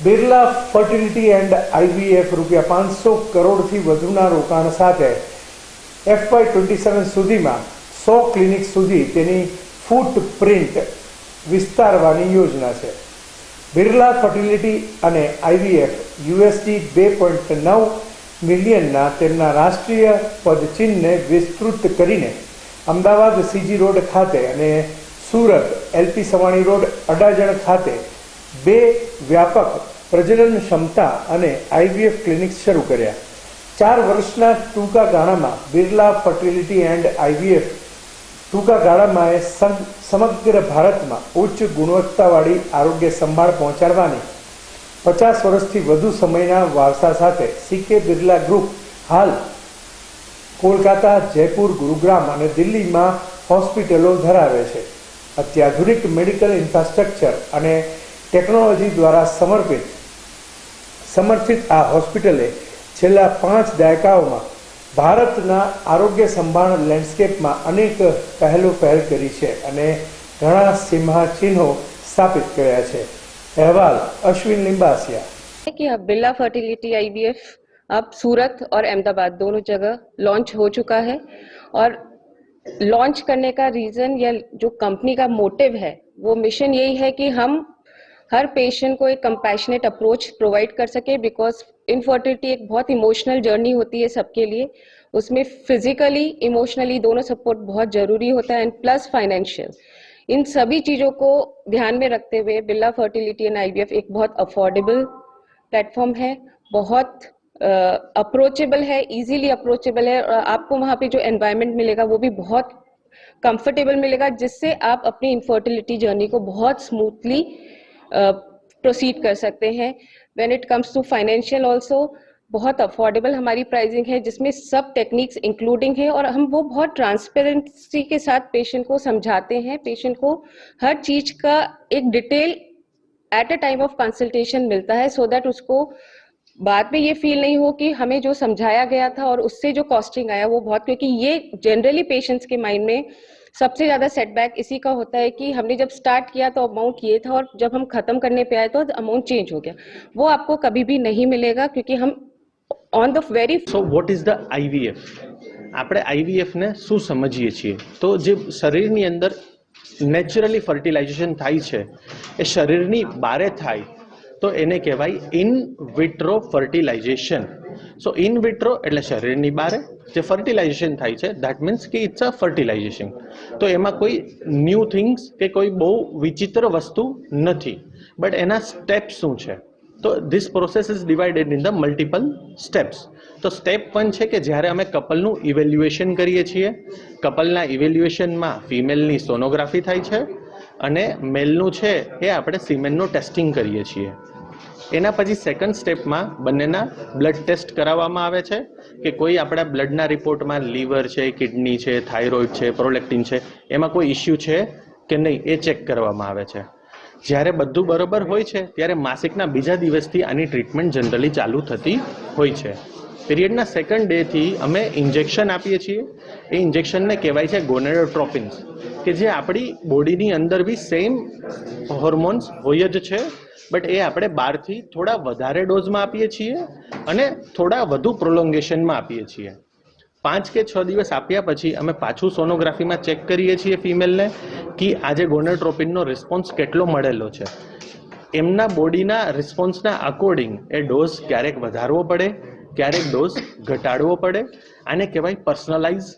Birla fertility and IVF રૂપિયા પાંચસો કરોડથી વધુના રોકાણ સાથે એફવાય ટ્વેન્ટી સેવન સુધીમાં સો ક્લિનિક સુધી તેની ફૂટપ્રિન્ટ વિસ્તારવાની યોજના છે. બિરલા ફર્ટિલિટી અને આઈવીએફ યુએસડી બે પોઈન્ટ નવ મિલિયનના તેમના રાષ્ટ્રીય પદચિહ્નને વિસ્તૃત કરીને અમદાવાદ સીજી રોડ ખાતે અને સુરત એલપી સવાણી રોડ અડાજણ ખાતે બે વ્યાપક પ્રજનન ક્ષમતા અને આઈવીએફ ક્લિનિક્સ શરૂ કર્યા. ચાર વર્ષના ટૂંકા ગાળામાં બિરલા ફર્ટિલિટી એન્ડ આઈવીએફ ટૂંકા ગાળામાં એ સમ- સમગ્ર ભારતમાં ઉચ્ચ ગુણવત્તાવાળી આરોગ્ય સંભાળ પહોંચાડવાની. પચાસ વર્ષથી વધુ સમયના વારસા સાથે સીકે બિરલા ગ્રુપ હાલ કોલકાતા, જયપુર, ગુરુગ્રામ અને દિલ્હીમાં હોસ્પિટલો ધરાવે છે. અત્યાધુનિક મેડિકલ ઇન્ફ્રાસ્ટ્રક્ચર અને ટેકનોલોજી દ્વારા સમર્પિત સમર્થિત આ હોસ્પિટલે છેલ્લા પાંચ દાયકાઓમાં ભારતના આરોગ્ય સંભાળ લેન્ડસ્કેપમાં અનેક પહેલો પહેલ કરી છે અને ઘણા સિંહાચિહ્નો સ્થાપિત કર્યા છે અહેવાલ અશ્વિન લિંબાસિયા है कि अब बिरला फर्टिलिटी आईवीएफ अब सूरत और अहमदाबाद दोनों जगह लॉन्च हो चुका है और लॉन्च करने का रीजन या जो कंपनी का मोटिव है वो मिशन यही है कि हम हर पेशेंट को एक कंपैशनेट अप्रोच प्रोवाइड कर सके बिकॉज़ इनफर्टिलिटी एक बहुत इमोशनल जर्नी होती है सबके लिए। उसमें फिजिकली इमोशनली दोनों सपोर्ट बहुत ज़रूरी होता है एंड प्लस फाइनेंशियल इन सभी चीज़ों को ध्यान में रखते हुए बिरला फर्टिलिटी एंड आईवीएफ एक बहुत अफोर्डेबल प्लेटफॉर्म है बहुत अप्रोचेबल uh, है इजीली अप्रोचेबल है और आपको वहाँ पे जो एनवायरनमेंट मिलेगा वो भी बहुत कंफर्टेबल मिलेगा जिससे आप अपनी इनफर्टिलिटी जर्नी को बहुत स्मूथली प्रोसीड कर सकते हैं। When it comes to financial also बहुत अफोर्डेबल हमारी प्राइसिंग है, जिसमें सब टेक्निक्स इंक्लूडिंग है और हम वो बहुत ट्रांसपेरेंसी के साथ पेशेंट को समझाते हैं। पेशेंट को हर चीज़ का एक detail at a time of consultation मिलता है सो so दैट उसको बाद में ये फील नहीं हो कि हमें जो समझाया गया था और उससे जो कॉस्टिंग आया वो बहुत, क्योंकि ये जनरली पेशेंट्स के माइंड में सबसे ज्यादा सेटबैक इसी का होता है कि हमने जब स्टार्ट किया तो अमाउंट ये था और जब हम खत्म करने पे आए तो अमाउंट चेंज हो गया वो आपको कभी भी नहीं मिलेगा क्योंकि हम on the very so what is the IVF આપણે આઈવીએફને શું સમજીએ છીએ તો જે શરીરની અંદર નેચરલી ફર્ટિલાઇઝેશન થાય છે એ શરીરની બારે થાય તો એને કહેવાય in vitro fertilisation so in vitro એટલે શરીરની બહાર જે ફર્ટિલાઇઝેશન થાય છે દેટ મીન્સ કે ઇટ્સ અ ફર્ટિલાઇઝેશન તો એમાં કોઈ ન્યૂ થિંગ્સ કે કોઈ બહુ વિચિત્ર વસ્તુ નથી. બટ એના સ્ટેપ શું છે? તો this process is divided in the multiple steps તો સ્ટેપ વન છે કે જ્યારે અમે કપલનું ઇવેલ્યુએશન કરીએ છીએ, કપલના ઇવેલ્યુએશનમાં ફિમેલની સોનોગ્રાફી થાય છે અને મેલનું છે એ આપણે સિમેનનું ટેસ્ટિંગ કરીએ છીએ. એના પછી સેકન્ડ સ્ટેપમાં બંનેના બ્લડ ટેસ્ટ કરાવવામાં આવે છે કે કોઈ આપણા બ્લડના રિપોર્ટમાં લીવર છે કિડની છે થાઇરોઇડ છે પ્રોલેક્ટિન છે, એમાં કોઈ ઇસ્યુ છે કે નહીં એ ચેક કરવામાં આવે છે. જ્યારે બધું બરોબર હોય છે, ત્યારે માસિકના બીજા દિવસથી આની ટ્રીટમેન્ટ જનરલી ચાલુ થતી હોય છે. પીરિયડના સેકન્ડ ડેથી અમે ઇન્જેક્શન આપીએ છીએ. એ ઇન્જેક્શનને કહેવાય છે ગોનેડોટ્રોપિન્સ કે જે આપણી બોડીની અંદર બી સેમ હોર્મોન્સ હોય જ છે બટ એ આપણે બહારથી થોડા વધારે ડોઝમાં આપીએ છીએ અને થોડા વધુ પ્રોલોંગેશનમાં આપીએ છીએ. પાંચ કે છ દિવસ આપ્યા પછી અમે પાછું સોનોગ્રાફીમાં ચેક કરીએ છીએ ફિમેલને કે આજે ગોનેટ્રોપિનનો રિસ્પોન્સ કેટલો મળેલો છે. એમના બોડીના રિસ્પોન્સના અકોર્ડિંગ એ ડોઝ ક્યારેક વધારવો પડે, ક્યારેક ડોઝ ઘટાડવો પડે, આને કહેવાય પર્સનલાઇઝ